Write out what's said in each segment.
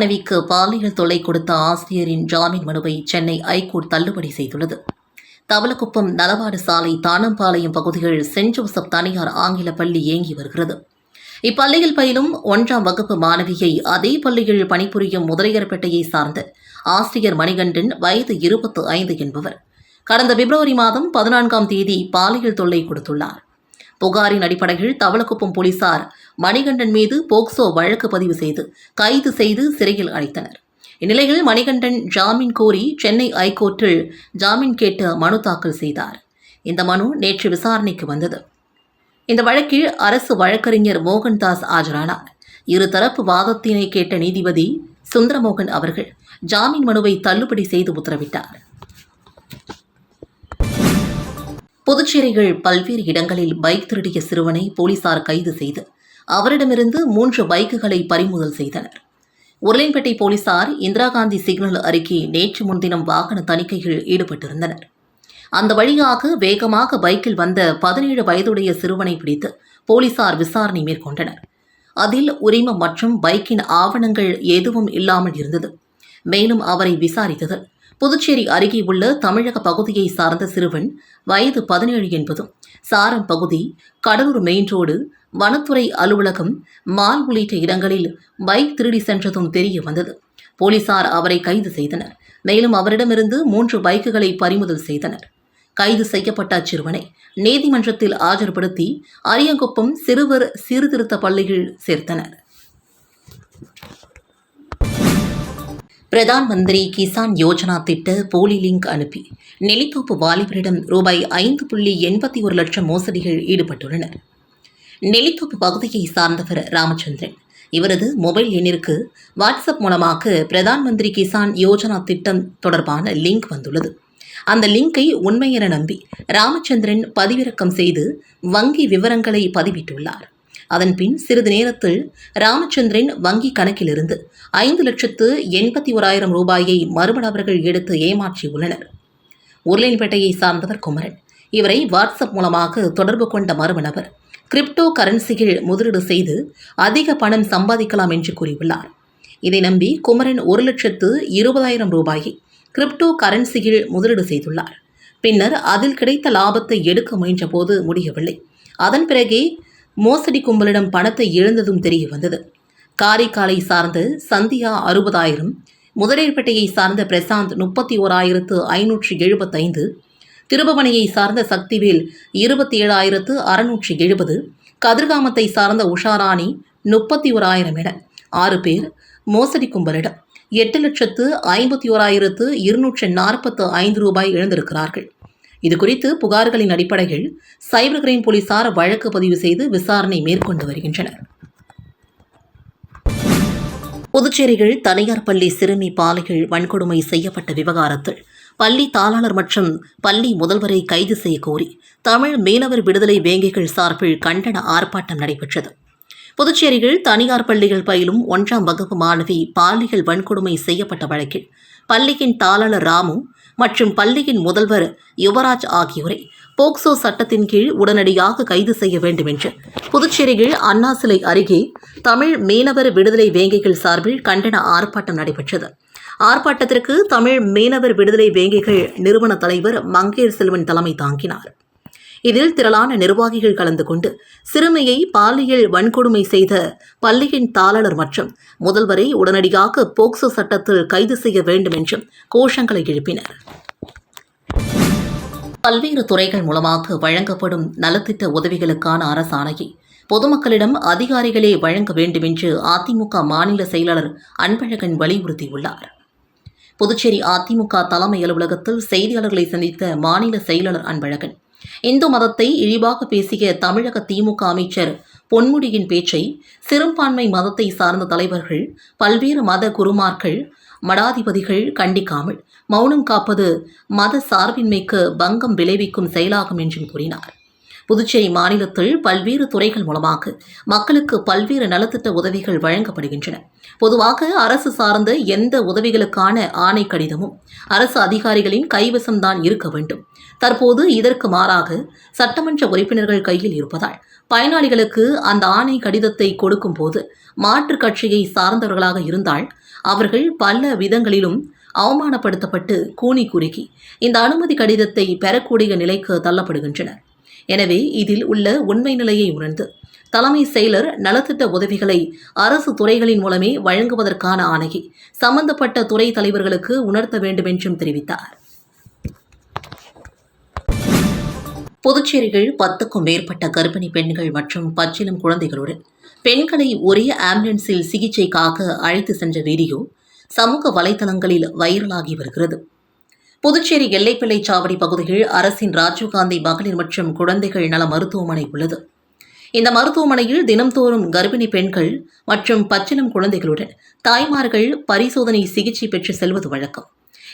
மாணவிக்கு பாலியல் தொல்லை கொடுத்த ஆசிரியரின் ஜாமீன் மனுவை சென்னை ஐகோர்ட் தள்ளுபடி செய்துள்ளது. தவளக்குப்பம் நலவாடு சாலை தானம்பாளையம் பகுதிகள் சென்ட் ஜோசப் தனியார் ஆங்கில பள்ளி இயங்கி வருகிறது. இப்பள்ளியில் பயிலும் ஒன்றாம் வகுப்பு மாணவியை அதே பள்ளியில் பணிபுரியும் முதலியார்பேட்டையை சார்ந்த ஆசிரியர் மணிகண்டன் வயது இருபத்து ஐந்து என்பவர். கடந்த பிப்ரவரி மாதம் பதினான்காம் தேதி பாலியல் தொல்லை கொடுத்துள்ளார். புகாரின் அடிப்படையில் தவளக்குப்பம் போலீசார் மணிகண்டன் மீது போக்சோ வழக்கு பதிவு செய்து கைது செய்து சிறையில் அடைத்தனர். இந்நிலையில் மணிகண்டன் ஜாமீன் கோரி சென்னை ஐகோர்ட்டில் ஜாமீன் கேட்டு மனு தாக்கல் செய்தார். இந்த மனு நேற்று விசாரணைக்கு வந்தது. இந்த வழக்கில் அரசு வழக்கறிஞர் மோகன்தாஸ் ஆஜரானார். இருதரப்பு வாதத்தினை கேட்ட நீதிபதி சுந்தரமோகன் அவர்கள் ஜாமீன் மனுவை தள்ளுபடி செய்து உத்தரவிட்டார். புதுச்சேரியில் பல்வேறு இடங்களில் பைக் திருடிய சிறுவனை போலீசார் கைது செய்து அவரிடமிருந்து மூன்று பைக்குகளை பறிமுதல் செய்தனர். உருளைப்பேட்டை போலீசார் இந்திரா காந்தி சிக்னல் அருகே நேற்று முன்தினம் வாகன தணிக்கையில் ஈடுபட்டிருந்தனர். அந்த வழியாக வேகமாக பைக்கில் வந்த பதினேழு வயதுடைய சிறுவனை பிடித்து போலீசார் விசாரணை மேற்கொண்டனர். அதில் உரிமம் மற்றும் பைக்கின் ஆவணங்கள் எதுவும் இல்லாமல் இருந்தது. மேலும் அவரை விசாரித்ததில் புதுச்சேரி அருகே உள்ள தமிழக பகுதியை சார்ந்த சிறுவன் வயது பதினேழு என்பதும் சாரம் பகுதி கடலூர் மெயின் ரோடு வனத்துறை அலுவலகம் மால் உள்ளிட்ட இடங்களில் பைக் திருடி சென்றதும் தெரிய வந்தது. போலீசார் அவரை கைது செய்தனர். மேலும் அவரிடமிருந்து மூன்று பைக்குகளை பறிமுதல் செய்தனர். கைது செய்யப்பட்ட அச்சிறுவனை நீதிமன்றத்தில் ஆஜர்படுத்தி அரியங்குப்பம் சிறுவர் சீர்திருத்த பள்ளியில் சேர்த்தனர். பிரதான் மந்திரி கிசான் யோஜனா திட்ட போலி லிங்க் அனுப்பி. நெல்லித்தோப்பு வாலிபரிடம் ரூபாய் ஐந்து புள்ளி எண்பத்தி ஒரு லட்சம் மோசடிகள் ஈடுபட்டுள்ளனர். நெல்லித்தோப்பு பகுதியை சார்ந்தவர் ராமச்சந்திரன். இவரது மொபைல் எண்ணிற்கு வாட்ஸ்அப் மூலமாக பிரதான் மந்திரி கிசான் யோஜனா திட்டம் தொடர்பான லிங்க் வந்துள்ளது. அந்த லிங்கை உண்மை என நம்பி ராமச்சந்திரன் பதிவிறக்கம் செய்து வங்கி விவரங்களை பதிவிட்டுள்ளார். அதன்பின் சிறிது நேரத்தில் ராமச்சந்திரன் வங்கி கணக்கிலிருந்து ஐந்து லட்சத்து எண்பத்தி ஓராயிரம் ரூபாயை மறுமண அவர்கள் எடுத்து ஏமாற்றியுள்ளனர். உருளைன்பேட்டையை சார்ந்தவர் குமரன். இவரை வாட்ஸ்அப் மூலமாக தொடர்பு கொண்ட மர்ம நபர் கிரிப்டோ கரன்சியில் முதலீடு செய்து அதிக பணம் சம்பாதிக்கலாம் என்று கூறியுள்ளார். இதை நம்பி குமரன் ஒரு லட்சத்து இருபதாயிரம் ரூபாயை கிரிப்டோ கரன்சியில் முதலீடு செய்துள்ளார். பின்னர் அதில் கிடைத்த லாபத்தை எடுக்க முயன்றபோது முடியவில்லை. அதன் பிறகே மோசடி கும்பலிடம் பணத்தை இழந்ததும் தெரிய வந்தது. காரைக்காலை சார்ந்த சந்தியா அறுபதாயிரம் முதலேற்பேட்டையை சார்ந்த பிரசாந்த் முப்பத்தி ஓராயிரத்து ஐநூற்றி எழுபத்தைந்து திருபவனையை சார்ந்த சக்திவேல் இருபத்தி ஏழாயிரத்து அறுநூற்றி எழுபது கதிர்காமத்தை சார்ந்த உஷாராணி முப்பத்தி ஓராயிரம் என ஆறு பேர் மோசடி கும்பலிடம் எட்டு லட்சத்து ஐம்பத்தி ஓராயிரத்து இருநூற்று நாற்பத்து ஐந்து ரூபாய் இது குறித்து புகார்களின் அடிப்படையில் சைபர் கிரைம் போலீசார் வழக்கு பதிவு செய்து விசாரணை மேற்கொண்டு வருகின்றனர். புதுச்சேரியில் தனியார் பள்ளி சிறுமி பாலியல் வன்கொடுமை செய்யப்பட்ட விவகாரத்தில் பள்ளி தாளாளர் மற்றும் பள்ளி முதல்வரை கைது செய்ய கோரி தமிழ் மீனவர் விடுதலை வேங்கைகள் சார்பில் கண்டன ஆர்ப்பாட்டம் நடைபெற்றது. புதுச்சேரியில் தனியார் பள்ளிகள் பயிலும் ஒன்றாம் வகுப்பு மாணவி பாலியல் வன்கொடுமை செய்யப்பட்ட வழக்கில் பள்ளியின் தாளாளர் ராமு மற்றும் பள்ளியின் முதல்வர் யுவராஜ் ஆகியோரை போக்சோ சட்டத்தின் கீழ் உடனடியாக கைது செய்ய வேண்டும் என்று புதுச்சேரியில் அண்ணா சிலை அருகே தமிழ் மீனவர் விடுதலை வேங்கைகள் சார்பில் கண்டன ஆர்ப்பாட்டம் நடைபெற்றது. ஆர்ப்பாட்டத்திற்கு தமிழ் மீனவர் விடுதலை வேங்கைகள் நிறுவன தலைவர் மங்கேர் செல்வன் தலைமை தாங்கினார். இதில் திரளான நிர்வாகிகள் கலந்து கொண்டு சிறுமியை பாலியல் வன்கொடுமை செய்த பள்ளியின் தாளர் மற்றும் முதல்வரை உடனடியாக போக்சோ சட்டத்தில் கைது செய்ய வேண்டும் என்றும் கோஷங்களை எழுப்பினர். பல்வேறு துறைகள் மூலமாக வழங்கப்படும் நலத்திட்ட உதவிகளுக்கான அரசாணையை பொதுமக்களிடம் அதிகாரிகளே வழங்க வேண்டும் என்று அதிமுக மாநில செயலாளர் அன்பழகன் வலியுறுத்தியுள்ளார். புதுச்சேரி அதிமுக தலைமை அலுவலகத்தில் செய்தியாளர்களை சந்தித்த மாநில செயலாளர் அன்பழகன் இந்து மதத்தை இழிவாக பேசிய தமிழக திமுக அமைச்சர் பொன்முடியின் பேச்சை சிறுபான்மை மதத்தை சார்ந்த தலைவர்கள் பல்வேறு மத குருமார்கள் மடாதிபதிகள் கண்டிக்காமல் மௌனம் காப்பது மத சார்பின்மைக்கு பங்கம் விளைவிக்கும் செயலாகும் என்றும் கூறினார். புதுச்சேரி மாநிலத்தில் பல்வேறு துறைகள் மூலமாக மக்களுக்கு பல்வேறு நலத்திட்ட உதவிகள் வழங்கப்படுகின்றன. பொதுவாக அரசு சார்ந்த எந்த உதவிகளுக்கான ஆணை கடிதமும் அரசு அதிகாரிகளின் கைவசம்தான் இருக்க வேண்டும். தற்போது இதற்கு மாறாக சட்டமன்ற உறுப்பினர்கள் கையில் இருப்பதால் பயனாளிகளுக்கு அந்த ஆணை கடிதத்தை கொடுக்கும் போது மாற்றுக் கட்சியை சார்ந்தவர்களாக இருந்தால் அவர்கள் பல விதங்களிலும் அவமானப்படுத்தப்பட்டு கூனி குறுக்கி இந்த அனுமதி கடிதத்தை பெறக்கூடிய நிலைக்கு தள்ளப்படுகின்றனர். எனவே இதில் உள்ள உண்மை நிலையை உணர்ந்து தலைமை செயலர் நலத்திட்ட உதவிகளை அரசு துறைகளின் மூலமே வழங்குவதற்கான ஆணையை சம்பந்தப்பட்ட துறை தலைவர்களுக்கு உணர்த்த வேண்டும் என்றும் தெரிவித்தார். புதுச்சேரியில் பத்துக்கும் மேற்பட்ட கர்ப்பிணி பெண்கள் மற்றும் பச்சிலம் குழந்தைகளுடன் பெண்களை ஒரே ஆம்புலன்ஸில் சிகிச்சைக்காக அழைத்து சென்ற வீடியோ சமூக வலைதளங்களில் வைரலாகி வருகிறது. புதுச்சேரி எல்லைப்பிள்ளை சாவடி பகுதியில் அரசின் ராஜீவ்காந்தி மகளிர் மற்றும் குழந்தைகள் நல மருத்துவமனை உள்ளது. இந்த மருத்துவமனையில் தினம்தோறும் கர்ப்பிணி பெண்கள் மற்றும் பச்சிலம் குழந்தைகளுடன் தாய்மார்கள் பரிசோதனை சிகிச்சை பெற்று செல்வது வழக்கம்.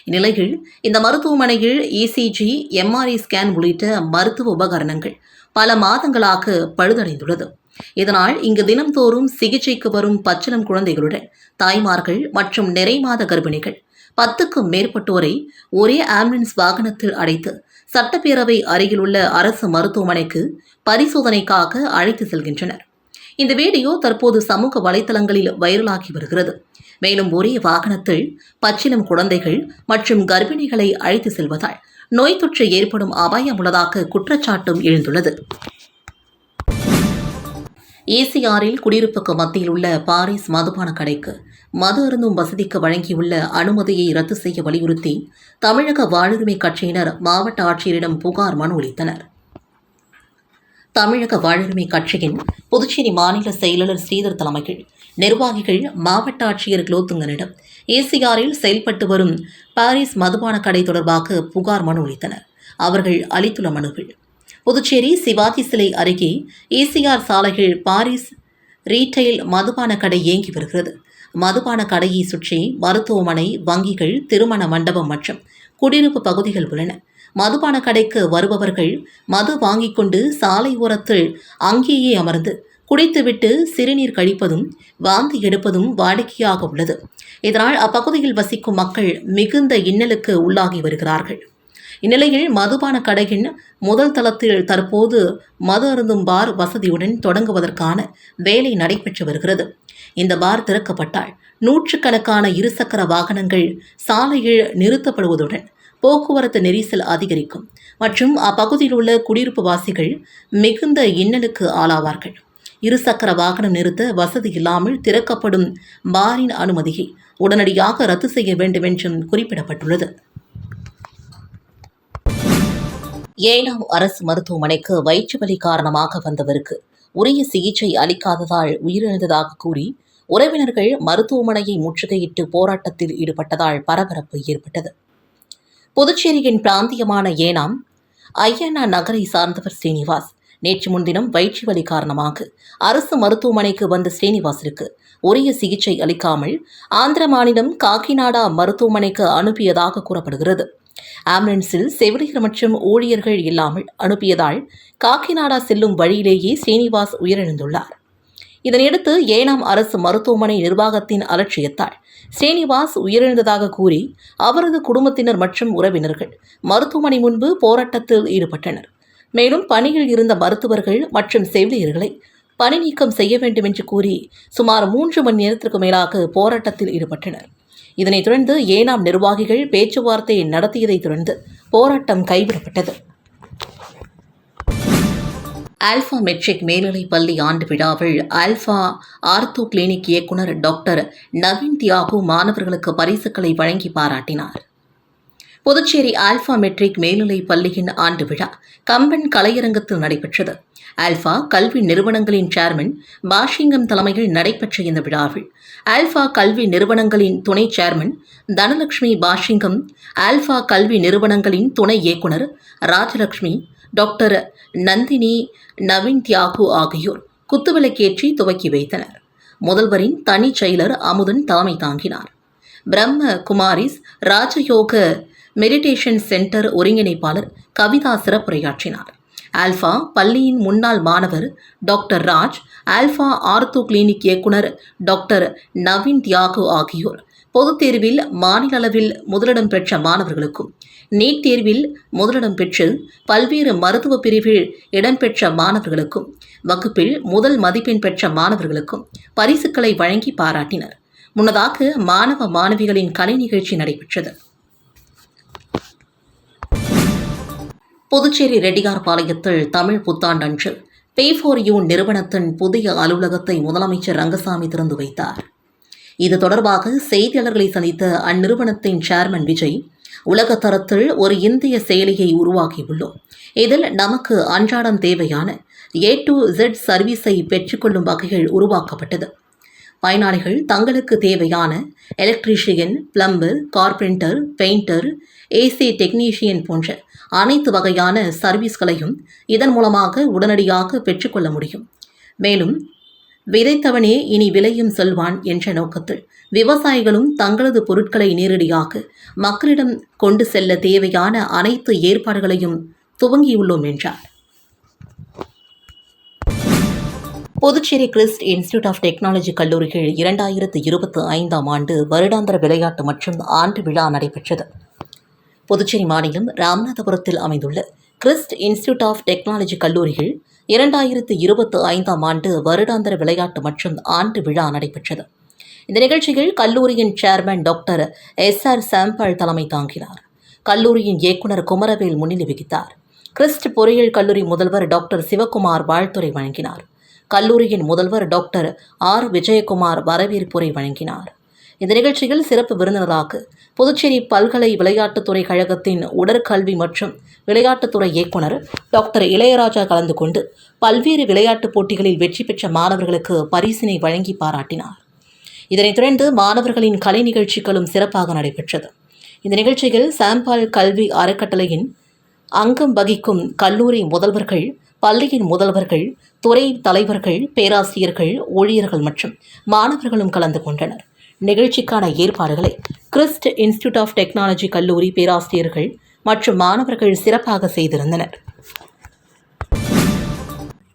இந்நிலையில் இந்த மருத்துவமனையில் இசிஜி எம்ஆர்ஐ ஸ்கேன் உள்ளிட்ட மருத்துவ உபகரணங்கள் பல மாதங்களாக பழுதடைந்துள்ளது. இதனால் இங்கு தினம்தோறும் சிகிச்சைக்கு வரும் பச்சிலம் குழந்தைகளுடன் தாய்மார்கள் மற்றும் நிறைமாத கர்ப்பிணிகள் பத்துக்கும் மேற்பட்டோரை ஒரே ஆம்புலன்ஸ் வாகனத்தில் அடைத்து சட்டப்பேரவை அருகிலுள்ள அரசு மருத்துவமனைக்கு பரிசோதனைக்காக அழைத்து செல்கின்றனர். இந்த வீடியோ தற்போது சமூக வலைதளங்களில் வைரலாகி வருகிறது. மேலும் ஒரே வாகனத்தில் பச்சிலம் குழந்தைகள் மற்றும் கர்ப்பிணிகளை அழைத்து செல்வதால் நோய் தொற்று ஏற்படும் அபாயம் உள்ளதாக குற்றச்சாட்டும் எழுந்துள்ளது. ஏசிஆரில் குடியிருப்புக்கு மத்தியில் உள்ள பாரிஸ் மதுபான கடைக்கு மது அருந்தும் வசதிக்கு வழங்கியுள்ள அனுமதியை ரத்து செய்ய வலியுறுத்தி தமிழக வாழ்வுரிமை கட்சியினர் மாவட்ட ஆட்சியரிடம் புகார் மனு அளித்தனர். தமிழக வாழ்வுரிமை கட்சியின் புதுச்சேரி மாநில செயலாளர் ஸ்ரீதர் தலைமையில் நிர்வாகிகள் மாவட்ட ஆட்சியர் குலோத்துங்கனிடம் ஏசிஆரில் செயல்பட்டு வரும் பாரிஸ் மதுபான கடை தொடர்பாக புகார் மனு அளித்தனர். அவர்கள் அளித்துள்ள மனுவில் புதுச்சேரி சிவாஜி சிலை அருகே ஏசிஆர் சாலைகள் பாரிஸ் ரீட்டைல் மதுபான கடை இயங்கி வருகிறது. மதுபான கடையை சுற்றி மருத்துவமனை வங்கிகள் திருமண மண்டபம் மற்றும் குடியிருப்பு பகுதிகள் உள்ளன. மதுபான கடைக்கு வருபவர்கள் மது வாங்கிக் கொண்டு சாலை ஓரத்தில் அங்கேயே அமர்ந்து குடித்துவிட்டு சிறுநீர் கழிப்பதும் வாந்தி எடுப்பதும் வாடிக்கையாக உள்ளது. இதனால் அப்பகுதியில் வசிக்கும் மக்கள் மிகுந்த இன்னலுக்கு உள்ளாகி வருகிறார்கள். இந்நிலையில் மதுபான கடையின் முதல் தளத்தில் தற்போது மது அருந்தும் பார் வசதியுடன் தொடங்குவதற்கான வேலை நடைபெற்று வருகிறது. இந்த பார் திறக்கப்பட்டால் நூற்றுக்கணக்கான இருசக்கர வாகனங்கள் சாலையில் நிறுத்தப்படுவதுடன் போக்குவரத்து நெரிசல் அதிகரிக்கும் மற்றும் அப்பகுதியில் உள்ள குடியிருப்பு வாசிகள் மிகுந்த இன்னலுக்கு ஆளாவார்கள். இருசக்கர வாகனம் நிறுத்த வசதி இல்லாமல் திறக்கப்படும் பாரின் அனுமதியை உடனடியாக ரத்து செய்ய வேண்டும் என்றும் குறிப்பிடப்பட்டுள்ளது. ஏனாம் அரசு மருத்துவமனைக்கு வயிற்று வலி காரணமாக வந்தவருக்கு உரிய சிகிச்சை அளிக்காததால் உயிரிழந்ததாக கூறி உறவினர்கள் மருத்துவமனையை முற்றுகையிட்டு போராட்டத்தில் ஈடுபட்டதால் பரபரப்பு ஏற்பட்டது. புதுச்சேரியின் பிராந்தியமான ஏனாம் ஐயனா நகரை சார்ந்தவர் ஸ்ரீனிவாஸ். நேற்று முன்தினம் வயிற்று வலி காரணமாக அரசு மருத்துவமனைக்கு வந்த ஸ்ரீனிவாசிற்கு உரிய சிகிச்சை அளிக்காமல் ஆந்திர மாநிலம் காக்கிநாடா மருத்துவமனைக்கு அனுப்பியதாக கூறப்படுகிறது. ஆம்புலன்ஸில் செவிலியர் மற்றும் ஊழியர்கள் இல்லாமல் அனுப்பியதால் காக்கிநாடா செல்லும் வழியிலேயே ஸ்ரீனிவாஸ் உயிரிழந்துள்ளார். இதனையடுத்து ஏனாம் அரசு மருத்துவமனை நிர்வாகத்தின் அலட்சியத்தால் ஸ்ரீனிவாஸ் உயிரிழந்ததாக கூறி அவரது குடும்பத்தினர் மற்றும் உறவினர்கள் மருத்துவமனை முன்பு போராட்டத்தில் ஈடுபட்டனர். மேலும் பணியில் இருந்த மருத்துவர்கள் மற்றும் செவிலியர்களை பணி நீக்கம் செய்ய வேண்டும் என்று கூறி சுமார் மூன்று மணி நேரத்திற்கு மேலாக போராட்டத்தில் ஈடுபட்டனர். இதனைத் தொடர்ந்து ஏனாம் நிர்வாகிகள் பேச்சுவார்த்தை நடத்தியதைத் தொடர்ந்து போராட்டம் கைவிடப்பட்டது. ஆல்பா மெட்ரிக் மேல்நிலைப் பள்ளி ஆண்டு விழாவில் ஆல்பா ஆர்த்தோ கிளினிக் இயக்குனர் டாக்டர் நவீன் தியாகு மாணவர்களுக்கு பரிசுகளை வழங்கி பாராட்டினார். புதுச்சேரி ஆல்பா மெட்ரிக் மேல்நிலைப் பள்ளியின் ஆண்டு விழா கம்பன் கலையரங்கத்தில் நடைபெற்றது. ஆல்பா கல்வி நிறுவனங்களின் சேர்மன் பாஷிங்கம் தலைமையில் நடைபெற்ற இந்த விழாவில் ஆல்பா கல்வி நிறுவனங்களின் துணை சேர்மன் தனலட்சுமி பாஷிங்கம் ஆல்பா கல்வி நிறுவனங்களின் துணை இயக்குனர் ராஜலட்சுமி டாக்டர் நந்தினி நவீன் தியாகு ஆகியோர் குத்துவிளக்கேற்றி துவக்கி வைத்தனர். முதல்வரின் தனி செயலர் அமுதன் தலைமை தாங்கினார். பிரம்ம குமாரிஸ் ராஜயோக மெடிடேஷன் சென்டர் ஒருங்கிணைப்பாளர் கவிதா சிறப்புரையாற்றினார். ஆல்ஃபா பள்ளியின் முன்னாள் மாணவர் doctor Raj Alpha ortho clinic இயக்குனர் டாக்டர் நவீன் தியாகு ஆகியோர் பொதுத் தேர்வில் மாநில அளவில் முதலிடம் பெற்ற மாணவர்களுக்கும் நீட் தேர்வில் முதலிடம் பெற்று பல்வேறு மருத்துவ பிரிவில் இடம்பெற்ற மாணவர்களுக்கும் வகுப்பில் முதல் மதிப்பெண் பெற்ற மாணவர்களுக்கும் பரிசுகளை வழங்கி பாராட்டினர். முன்னதாக மாணவ மாணவிகளின் கலை நிகழ்ச்சி நடைபெற்றது. புதுச்சேரி ரெட்டியார்பாளையத்தில் தமிழ் புத்தாண்டன்று பே ஃபார் யூ நிறுவனத்தின் புதிய அலுவலகத்தை முதலமைச்சர் ரங்கசாமி திறந்து வைத்தார். இது தொடர்பாக செய்தியாளர்களை சந்தித்த அந்நிறுவனத்தின் சேர்மன் விஜய் உலக தரத்தில் ஒரு இந்திய செயலியை உருவாக்கியுள்ளோம். இதில் நமக்கு அன்றாடம் தேவையான ஏ டு ஜெட் சர்வீஸை பெற்றுக்கொள்ளும் வகையில் உருவாக்கப்பட்டது. பயனாளிகள் தங்களுக்கு தேவையான electrician plumber carpenter painter AC technician போன்ற அனைத்து வகையான சர்வீஸ்களையும் இதன் மூலமாக உடனடியாக பெற்றுக்கொள்ள முடியும். மேலும் விதைத்தவனே இனி விலையும் சொல்வான் என்ற நோக்கத்தில் விவசாயிகளும் தங்களது பொருட்களை நேரடியாக மக்களிடம் கொண்டு செல்ல தேவையான அனைத்து ஏற்பாடுகளையும் துவங்கியுள்ளோம் என்றார். Puducherry Christ institute of technology கல்லூரிகள் இரண்டாயிரத்து இருபத்தி ஐந்தாம் ஆண்டு வருடாந்திர விளையாட்டு மற்றும் ஆண்டு விழா நடைபெற்றது. புதுச்சேரி மாநிலம் ராமநாதபுரத்தில் அமைந்துள்ள கிறிஸ்ட் இன்ஸ்டியூட் ஆஃப் டெக்னாலஜி கல்லூரிகள் இரண்டாயிரத்து இருபத்தி ஐந்தாம் ஆண்டு வருடாந்திர விளையாட்டு மற்றும் ஆண்டு விழா நடைபெற்றது. இந்த நிகழ்ச்சியில் கல்லூரியின் chairman doctor S R Sambal தலைமை தாங்கினார். கல்லூரியின் இயக்குனர் குமரவேல் முன்னிலை வகித்தார். கிறிஸ்ட் பொறியியல் கல்லூரி முதல்வர் டாக்டர் சிவகுமார் வாழ்த்துரை வழங்கினார். கல்லூரியின் முதல்வர் டாக்டர் ஆர். விஜயகுமார் வரவேற்புரை வழங்கினார். இந்த நிகழ்ச்சியில் சிறப்பு விருந்தினராக புதுச்சேரி பல்கலை விளையாட்டுத்துறை கழகத்தின் உடற்கல்வி மற்றும் விளையாட்டுத்துறை இயக்குனர் டாக்டர் இளையராஜா கலந்து கொண்டு பல்வேறு விளையாட்டுப் போட்டிகளில் வெற்றி பெற்ற மாணவர்களுக்கு பரிசினை வழங்கி பாராட்டினார். இதனைத் தொடர்ந்து மாணவர்களின் கலை நிகழ்ச்சிகளும் சிறப்பாக நடைபெற்றது. இந்த நிகழ்ச்சியில் சாம்பால் கல்வி அறக்கட்டளையின் அங்கம் வகிக்கும் கல்லூரி முதல்வர்கள் பள்ளியின் முதல்வர்கள் துறை தலைவர்கள் பேராசிரியர்கள் ஊழியர்கள் மற்றும் மாணவர்களும் கலந்து கொண்டனர். நிகழ்ச்சிக்கான ஏற்பாடுகளை கிறிஸ்ட் இன்ஸ்டிடியூட் ஆஃப் டெக்னாலஜி கல்லூரி பேராசிரியர்கள் மற்றும் மாணவர்கள் சிறப்பாக செய்திருந்தனர்.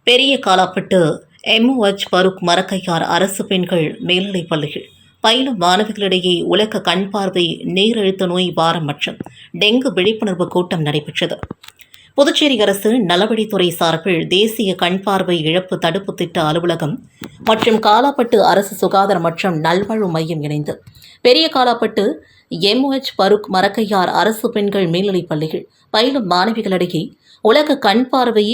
பெரிய காலாப்பட்டு எம்ஓஎச் பருக் மரக்கையார் அரசு பெண்கள் மேல்நிலைப் பள்ளியில் பயிலும் மாணவிகளிடையே உலக கண் பார்வை நீரழுத்த நோய் வாரம் மற்றும் டெங்கு விழிப்புணர்வு கூட்டம் நடைபெற்றது. புதுச்சேரி அரசு நலவழித்துறை சார்பில் தேசிய கண் பார்வை இழப்பு தடுப்பு திட்ட அலுவலகம் மற்றும் காலாப்பட்டு அரசு சுகாதார மற்றும் நல்வாழ்வு மையம் இணைந்து. பெரிய காலாப்பட்டு எம்ஓஎச் பருக் மரக்கையார் அரசு பெண்கள் மேல்நிலைப் பள்ளிகள் பயிலும் மாணவிகளிடையே உலக கண் பார்வை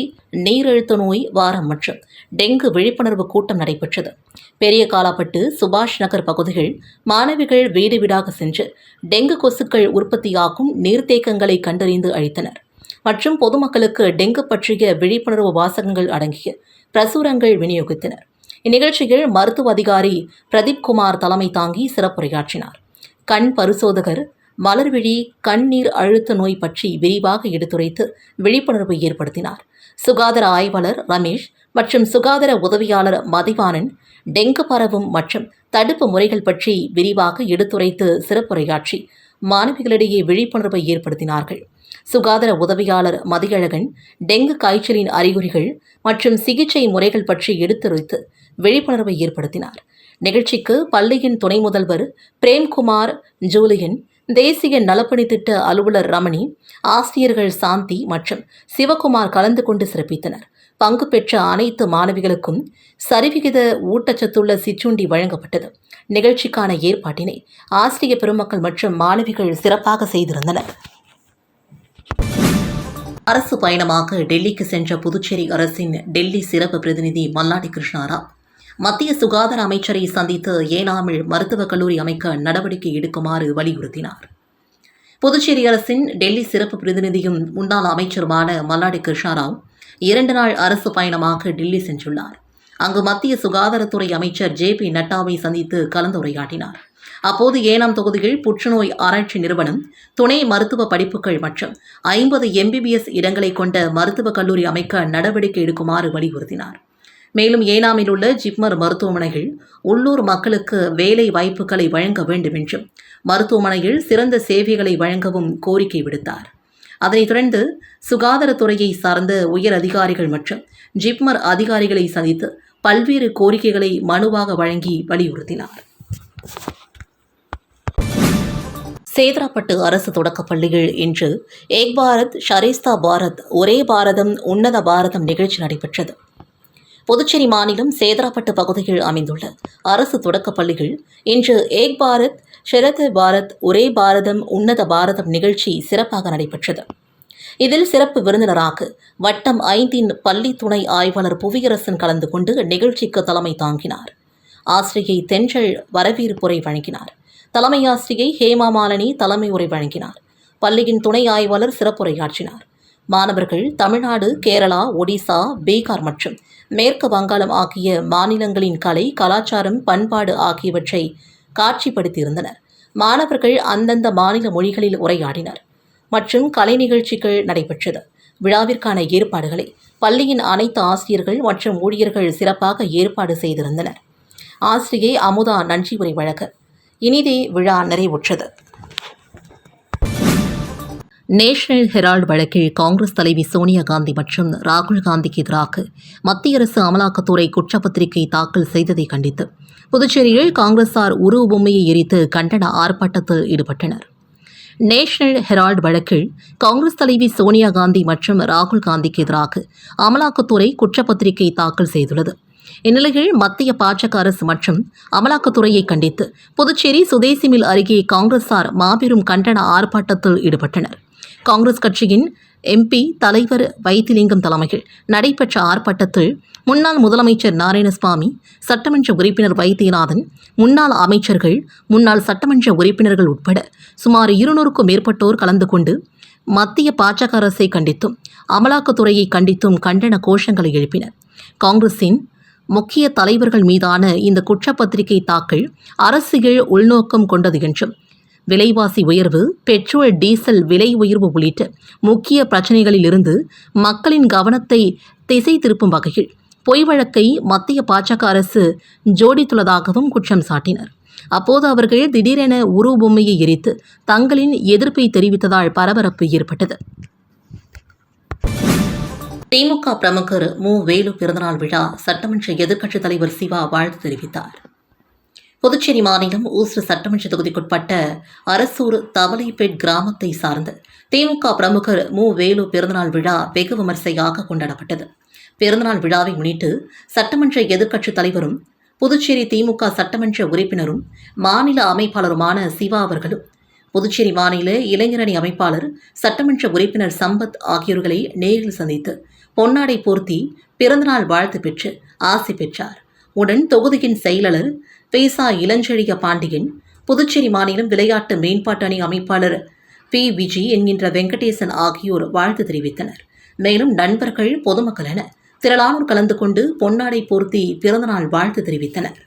நீரெழுத்து நோய் வாரம் மற்றும் டெங்கு விழிப்புணர்வு கூட்டம் நடைபெற்றது. பெரிய காலாப்பட்டு சுபாஷ் நகர் பகுதிகள் மாணவிகள் வீடு வீடாக சென்று டெங்கு கொசுக்கள் உற்பத்தியாகும் நீர்த்தேக்கங்களை கண்டறிந்து அழித்தனர். மற்றும் பொதுமக்களுக்கு டெங்கு பற்றிய விழிப்புணர்வு வாசகங்கள் அடங்கிய பிரசுரங்கள் விநியோகித்தனர். இந்நிகழ்ச்சியில் மருத்துவ அதிகாரி பிரதீப் குமார் தலைமை தாங்கி சிறப்புரையாற்றினார். கண் பரிசோதகர் மலர்விழி கண்ணீர் அழுத்த நோய் பற்றி விரிவாக எடுத்துரைத்து விழிப்புணர்வு ஏற்படுத்தினார். சுகாதார ஆய்வாளர் ரமேஷ் மற்றும் சுகாதார உதவியாளர் மதிவானன் டெங்கு பரவும் மற்றும் தடுப்பு முறைகள் பற்றி விரிவாக எடுத்துரைத்து சிறப்புரையாற்றி மாணவிகளிடையே விழிப்புணர்வை ஏற்படுத்தினார்கள். சுகாதார உதவியாளர் மதியழகன் டெங்கு காய்ச்சலின் அறிகுறிகள் மற்றும் சிகிச்சை முறைகள் பற்றி எடுத்துரைத்து விழிப்புணர்வை ஏற்படுத்தினார். நிகழ்ச்சிக்கு பள்ளியின் துணை முதல்வர் பிரேம்குமார் ஜூலியன் தேசிய நலப்பணி திட்ட அலுவலர் ரமணி ஆசிரியர்கள் சாந்தி மற்றும் சிவகுமார் கலந்து கொண்டு சிறப்பித்தனர். பங்கு பெற்ற அனைத்து மாணவிகளுக்கும் சரிவிகித ஊட்டச்சத்துள்ள சிற்றுண்டி வழங்கப்பட்டது. நிகழ்ச்சிக்கான ஏற்பாட்டினை ஆசிரிய பெருமக்கள் மற்றும் மாணவிகள் சிறப்பாக செய்திருந்தனர். அரசு பயணமாக டெல்லிக்கு சென்ற புதுச்சேரி அரசின் டெல்லி சிறப்பு பிரதிநிதி மல்லாடி கிருஷ்ணாராவ். மத்திய சுகாதார அமைச்சரை சந்தித்து ஏனாமில் மருத்துவக் கல்லூரி அமைக்க நடவடிக்கை எடுக்குமாறு வலியுறுத்தினார். புதுச்சேரி அரசின் டெல்லி சிறப்பு பிரதிநிதியும் முன்னாள் அமைச்சருமான மல்லாடி கிருஷ்ணாராவ் இரண்டு நாள் அரசு பயணமாக டெல்லி சென்றுள்ளார். அங்கு மத்திய சுகாதாரத்துறை அமைச்சர் ஜே பி நட்டாவை சந்தித்து கலந்துரையாடினார். அப்போது ஏனாம் தொகுதியில் புற்றுநோய் ஆராய்ச்சி நிறுவனம் துணை மருத்துவ படிப்புகள் மற்றும் ஐம்பது எம்பிபிஎஸ் இடங்களை கொண்ட மருத்துவக் கல்லூரி அமைக்க நடவடிக்கை எடுக்குமாறு வலியுறுத்தினார். மேலும் ஏனாமில் உள்ள ஜிப்மர் மருத்துவமனைகள் உள்ளூர் மக்களுக்கு வேலை வாய்ப்புகளை வழங்க வேண்டும் என்றும் மருத்துவமனையில் சிறந்த சேவைகளை வழங்கவும் கோரிக்கை விடுத்தார். அதனைத் தொடர்ந்து சுகாதாரத்துறையை சார்ந்த உயர் அதிகாரிகள் மற்றும் ஜிப்மர் அதிகாரிகளை சந்தித்து பல்வேறு கோரிக்கைகளை மனுவாக வழங்கி வலியுறுத்தினார். சேதராப்பட்டு அரசு தொடக்கப் பள்ளியில் இன்று ஏக் பாரத் ஷரிஸ்தா பாரத் ஒரே பாரதம் உன்னத பாரதம் நிகழ்ச்சி நடைபெற்றது. புதுச்சேரி மாநிலம் சேதராப்பட்டு பகுதியில் அமைந்துள்ள அரசு தொடக்கப் பள்ளியில் இன்று ஏக் பாரத் ஷரத் பாரத் ஒரே பாரதம் உன்னத பாரதம் நிகழ்ச்சி சிறப்பாக நடைபெற்றது. இதில் சிறப்பு விருந்தினராக வட்டம் ஐந்தின் பள்ளி துணை ஆய்வாளர் புவியரசன் கலந்து கொண்டு நிகழ்ச்சிக்கு தலைமை தாங்கினார். ஆசிரியை தென்றல் வரவேற்புரை வழங்கினார். தலைமை ஆசிரியை ஹேமா மாலினி தலைமை உரை வழங்கினார். பள்ளியின் துணை ஆய்வாளர் சிறப்புரையாற்றினார். மாணவர்கள் தமிழ்நாடு கேரளா ஒடிசா பீகார் மற்றும் மேற்கு வங்காளம் ஆகிய மாநிலங்களின் கலை கலாச்சாரம் பண்பாடு ஆகியவற்றை காட்சிப்படுத்தியிருந்தனர். மாணவர்கள் அந்தந்த மாநில மொழிகளில் உரையாடினர். மற்றும் கலை நிகழ்ச்சிகள் நடைபெற்றது. விழாவிற்கான ஏற்பாடுகளை பள்ளியின் அனைத்து ஆசிரியர்கள் மற்றும் ஊழியர்கள் சிறப்பாக ஏற்பாடு செய்திருந்தனர். ஆசிரியை அமுதா நன்றி உரை வழங்க இனிதே விழா நிறைவுற்றது. நேஷனல் ஹெரால்டு வழக்கில் காங்கிரஸ் தலைவி சோனியா காந்தி மற்றும் ராகுல் காந்திக்கு எதிராக மத்திய அரசு அமலாக்கத்துறை குற்றப்பத்திரிகை தாக்கல் செய்ததை கண்டித்து புதுச்சேரியில் காங்கிரசார் உருவ பொம்மையை எரித்து கண்டன ஆர்ப்பாட்டத்தில் ஈடுபட்டனர். நேஷனல் ஹெரால்டு வழக்கில் காங்கிரஸ் தலைவி சோனியா காந்தி மற்றும் ராகுல் காந்திக்கு எதிராக அமலாக்கத்துறை குற்றப்பத்திரிகை தாக்கல் செய்துள்ளது. இந்நிலையில் மத்திய பாஜக அரசு மற்றும் அமலாக்கத்துறையை கண்டித்து புதுச்சேரி சுதேசி மில் அருகே காங்கிரசார் மாபெரும் கண்டன ஆர்ப்பாட்டத்தில் ஈடுபட்டனர். காங்கிரஸ் கட்சியின் எம்பி தலைவர் வைத்திலிங்கம் தலைமையில் நடைபெற்ற ஆர்ப்பாட்டத்தில் முன்னாள் முதலமைச்சர் நாராயணசுவாமி சட்டமன்ற உறுப்பினர் வைத்தியநாதன் முன்னாள் அமைச்சர்கள் முன்னாள் சட்டமன்ற உறுப்பினர்கள் உட்பட சுமார் இருநூறுக்கும் மேற்பட்டோர் கலந்து கொண்டு மத்திய பாஜக அரசை கண்டித்தும் அமலாக்கத்துறையை கண்டித்தும் கண்டன கோஷங்களை எழுப்பினர். காங்கிரசின் முக்கிய தலைவர்கள் மீதான இந்த குற்றப்பத்திரிகை தாக்கல் அரசியல் உள்நோக்கம் கொண்டது என்றும் விலைவாசி உயர்வு பெட்ரோல் டீசல் விலை உயர்வு உள்ளிட்ட முக்கிய பிரச்சனைகளிலிருந்து மக்களின் கவனத்தை திசை திருப்பும் வகையில் பொய் வழக்கை மத்திய பாஜக அரசு ஜோடித்துள்ளதாகவும் குற்றம் சாட்டினர். அப்போது அவர்கள் திடீரென உருவபொம்மையை எரித்து தங்களின் எதிர்ப்பை தெரிவித்ததால் பரபரப்பு ஏற்பட்டது. திமுக பிரமுகர் மு. வேலு பிறந்தநாள் விழா சட்டமன்ற எதிர்க்கட்சித் தலைவர் சிவா வாழ்த்து தெரிவித்தார். புதுச்சேரி மாநிலம் ஊசூர் சட்டமன்ற தொகுதிக்குட்பட்ட அரசூர் தவளைப்பேட் கிராமத்தை சார்ந்த திமுக பிரமுகர் மு. வேலு பிறந்தநாள் விழா வெகு விமர்சையாக கொண்டாடப்பட்டது. பிறந்தநாள் விழாவை முன்னிட்டு சட்டமன்ற எதிர்க்கட்சித் தலைவரும் புதுச்சேரி திமுக சட்டமன்ற உறுப்பினரும் மாநில அமைப்பாளருமான சிவா அவர்களும் புதுச்சேரி மாநில இளைஞரணி அமைப்பாளர் சட்டமன்ற உறுப்பினர் சம்பத் ஆகியோர்களை நேரில் சந்தித்து பொன்னாடை போர்த்தி பிறந்தநாள் வாழ்த்து பெற்று ஆசி பெற்றார். உடன் தொகுதியின் செயலாளர் பேசா இளஞ்செழிய பாண்டியன் புதுச்சேரி மாநிலம் விளையாட்டு மேம்பாட்டு அணி அமைப்பாளர் பி. விஜி என்கின்ற வெங்கடேசன் ஆகியோர் வாழ்த்து தெரிவித்தனர். மேலும் நண்பர்கள் பொதுமக்கள் என திரளானோர் கலந்து கொண்டு பொன்னாடை போர்த்தி பிறந்தநாள் வாழ்த்து தெரிவித்தனர்.